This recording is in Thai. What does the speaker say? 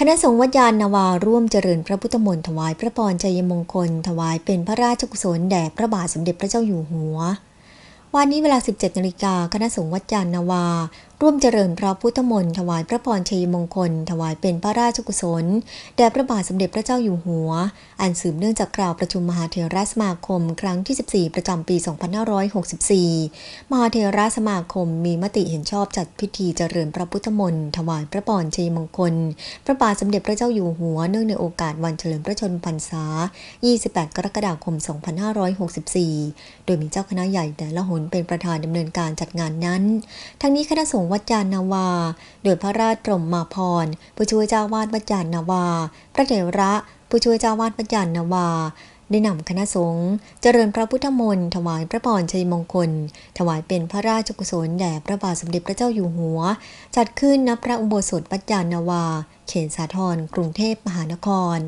คณะสงฆ์วัดยานนาวาร่วมเจริญพระพุทธมนต์ถวายพระพรชัยมงคล ถวายเป็นพระราชกุศลแด่พระบาทสมเด็จพระเจ้าอยู่หัว วันนี้เวลา 17นาฬิกาคณะสงฆ์วัดยานนาวา ร่วมเจริญพระพุทธมนต์ถวายพระพรชัยมงคล ถวายเป็นพระราชกุศล แด่พระบาทสมเด็จพระเจ้าอยู่หัว อันสืบเนื่องจากกล่าวประชุมมหาเถรสมาคม ครั้งที่ 14 ประจำปี 2564 มหาเถรสมาคมมีมติเห็นชอบจัดพิธีเจริญพระพุทธมนต์ถวายพระพรชัยมงคล พระบาทสมเด็จพระเจ้าอยู่หัวเนื่องในโอกาสวันเฉลิมพระชนมพรรษา 28 กรกฎาคม 2564 โดยมีเจ้าคณะใหญ่แต่ละหนเป็นประธานดำเนินการจัดงานนั้น ทั้งนี้คณะสงฆ์วัดยานนาวา โดยพระราชกรมมาพร ผู้ช่วยเจ้าวาดวัดยานนาวา พระเถระผู้ช่วยเจ้าวาดวัดยานนาวา ได้นำคณะสงฆ์เจริญพระพุทธมนต์ถวายพระพรชัยมงคล ถวายเป็นพระราชกุศลแด่พระบาทสมเด็จพระเจ้าอยู่หัว จัดขึ้นณพระอุโบสถวัดยานนาวา เขตสาทรกรุงเทพมหานคร